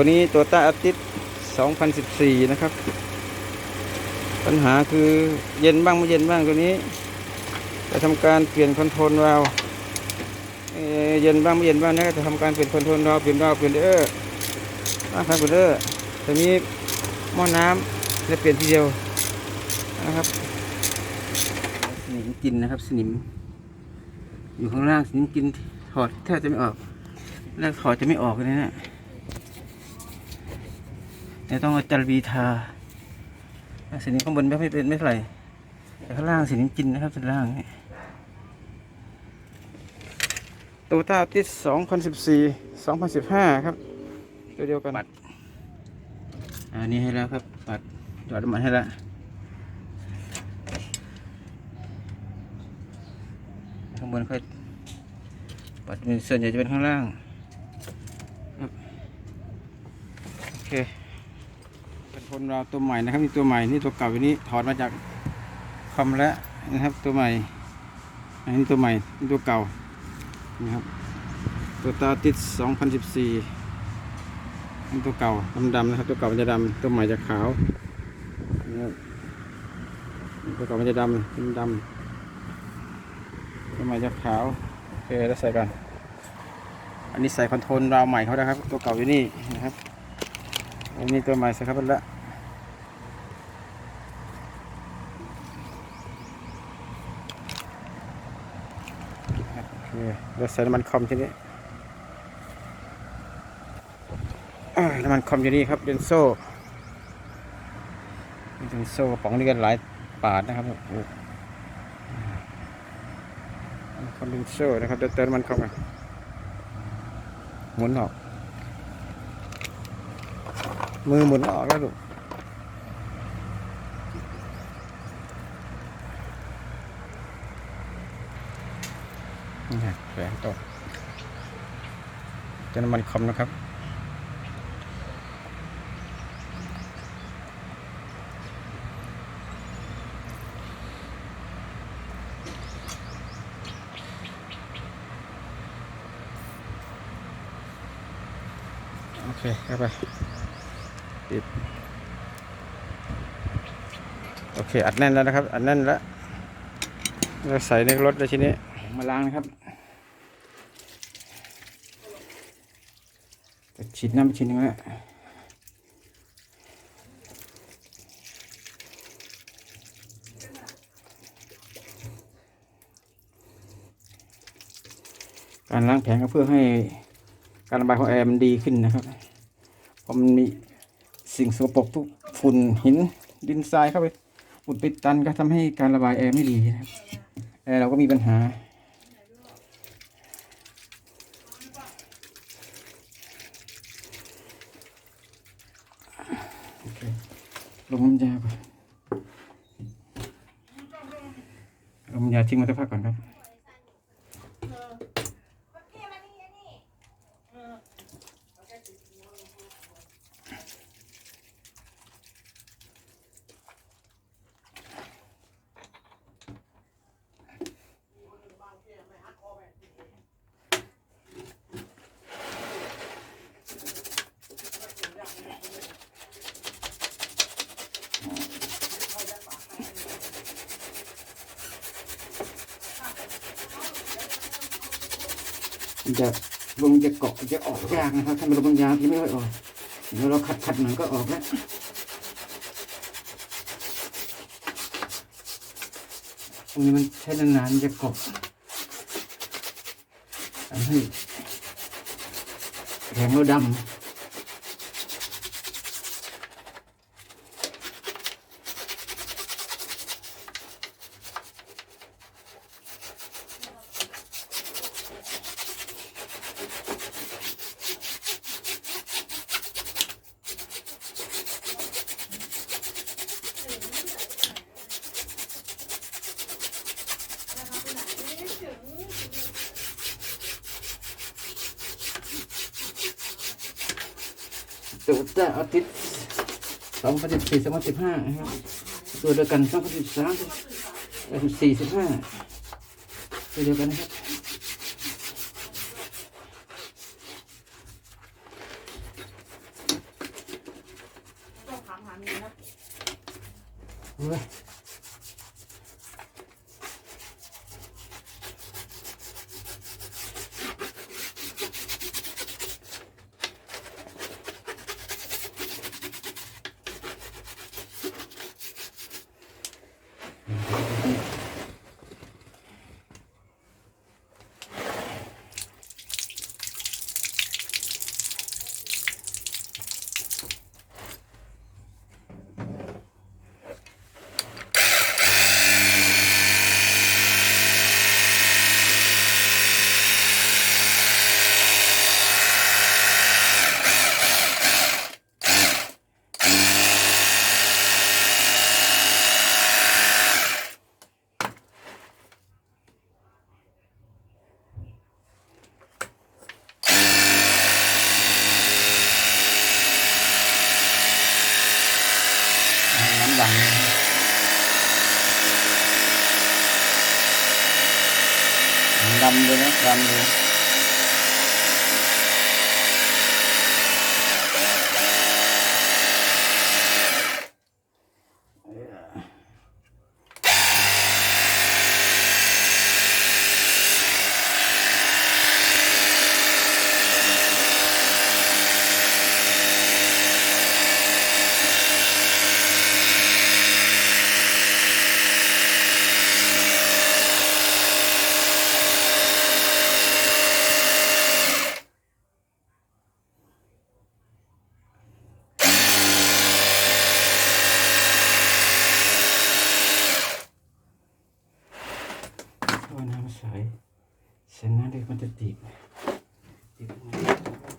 ตัวนี้ตัวต้าอาทิตย์2014 นะครับ ปัญหาคือเย็นบ้างไม่เย็นบ้างตัวนี้จะทำการเปลี่ยนคอนโทรลวาล์วเย็นบ้างไม่เย็นบ้างนะจะทำการเปลี่ยนคอนโทรลวาล์วเปลี่ยนวาล์วเปลี่ยนเออร์นะครับเปลี่ยนเออร์ตัวนี้หม้อน้ำจะเปลี่ยนทีเดียวนะครับสนิมกินนะครับสนิม อยู่ข้างล่างสนิมกินถอดแทบจะไม่ออกแรกถอดจะไม่ออกเลยนะ เดี๋ยวต้องเอาจารบีทาสนิมข้างบนไม่เป็นไม่เท่าไหร่แต่ข้างล่างสนิมกินนะครับส่วนล่างนี่โตต้าติส2014 2015 ครับ ตัวเดียวกันปัดอันนี้ให้แล้วครับ ปัดหยอดน้ำมันให้แล้วข้างบนค่อยปัดเป็นส่วนใหญ่จะเป็นข้างล่าง โอเค คนเราตัวใหม่นะครับนี่ตัวใหม่นี่ตัวเก่าอยู่นี่ถอดมาจากคอมแล้วนะครับ ตัวใหม่อันนี้ตัวใหม่นี่ตัวเก่านะครับตัวตาติด 2014นี่ตัวเก่าดำๆนะครับ ตัวเก่ามันจะดำตัวใหม่จะขาวนะครับตัวเก่ามันจะดำดำตัวใหม่จะขาวโอเคแล้วใส่กันอันนี้ใส่คอนโทรลราวใหม่เขานะครับ ตัวเก่าอยู่นี่นะครับอันนี้ตัวใหม่ใส่เข้าไปแล้วครับโอ เคแล้วใส่น้ำมันคอมทีนี้อ่น้ำมันคอมอยู่นี่ครับเดนโซ่เดนโซ่กระป๋องนี้กันหลายปาดนะครับคอนเดนเซอร์นะครับเดี๋ยวเติมน้ำมันเข้ามาหมุนออก มือหมุนออกแล้วลูกนี่ฮะ แฝงตกเติมน้ำมันคอมนะครับโอเคเข้าไปปิดโอเค อัดแน่นแล้วนะครับ อัดแน่นแล้วเราใส่ในรถเลยทีนี้ มาล้างนะครับจะ ฉีดน้ำไปชิ้นนึงแล้วการล้างแผงก็เพื่อให้การระบายของแอร์มันดีขึ้นนะครับ เพราะมันมีสิ่งสกปรกทุกฝุ่นหินดินทรายเข้าไปอุดไปตันก็ทำให้การระบายแอร์ไม่ดีนะครับแอร์เราก็มีปัญหา โอเค ลงน้ำยาก่อนลงน้ำยาทิ้งไว้สักพักก่อนครับ จะลมจะเกาะจะออกยากนะครับ ถ้ามันลมบางยางที่ไม่ค่อยออกเดี๋ยวเราขัดขัดหน่อยก็ออกแล้วตรงนี้มันใช้นานๆจะเกาะทำให้แข็งเราดำ สุดจ้าอาทิตย์สองพันสิบสี่สองพันสิบห้านะครับตัวเดียวกันสองพันสิบสามสิบสี่สิบห้าตัวเดียวกันนะครับเฮ้ ดำเล ยนะดำเลยโอ้น้ำใสเส้นน้ำเด็กมันจะติดติดมื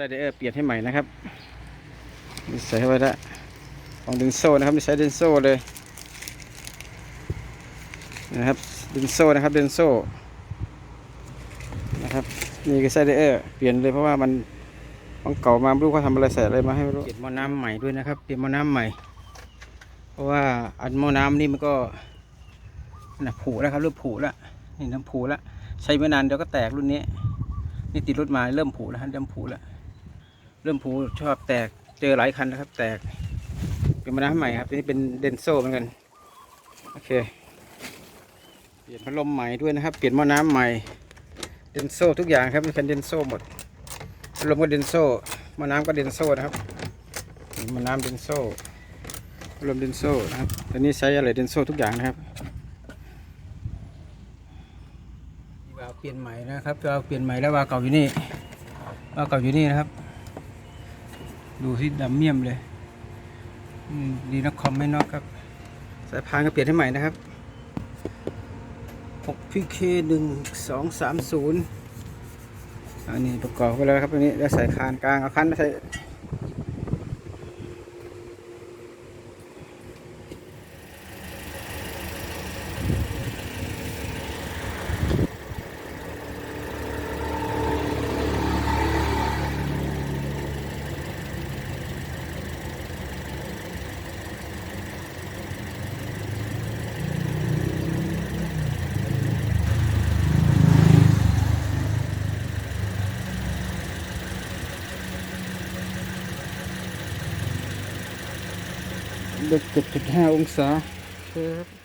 ไซเดอร์เปลี่ยนให้ใหม่นะครับนี่ใส่เข้าไปแล้วของดึงโซ่นะครับไม่ใช้เดนโซ่เลยนะครับดึงโซ่นะครับเดนโซ่นะครับนี่คือไซเดอร์เปลี่ยนเลยเพราะว่ามันของเก่ามาไม่รู้เขาทำอะไรใส่อะไรมาให้ไม่รู้เปลี่ยนหม้อน้ำใหม่ด้วยนะครับเปลี่ยนหม้อน้ำใหม่ เพราะว่าอันหม้อน้ำนี่มันก็น่ะผุแล้วครับเริ่มผุแล้วนี่น้ำผุแล้วใช้ไม่นานเดี๋ยวก็แตกรุ่นนี้ นี่ติดรถมาเริ่มผุแล้วเริ่มผุแล้ว ริ่มผุชอบแตกเจอหลายคันนะครับ แตกเป็นมาน้ำใหม่ครับตัวนี้เป็นเดนโซเหมือนกันโอเคเปลี่ยนพัดลมใหม่ด้วยนะครับ เปลี่ยนหม้อน้ำใหม่เดนโซทุกอย่างครับเป็นเดนโซหมดพัดลมก็เดนโซหม้อน้ำก็เดนโซนะครับหม้อน้ำเดนโซพัดลมเดนโซนะครับตัวนี้ใช้อะไรเดนโซทุกอย่างนะครับวาล์วเปลี่ยนใหม่นะครับวาล์วเปลี่ยนใหม่แล้ววาล์วเก่าอยู่นี่วาล์วเก่าอยู่นี่นะครับ ดูที่ดำเมี่ยมเลยดีนะคอมไม่นอกครับ สายพานก็เปลี่ยนให้ใหม่นะครับ 6 PK 1 2 3 0อันนี้ประกอบไปแล้วครับอันนี้แล้วใส่คานกลางเอาคันมาใส่ เด็ก7.5องศาองศาครับ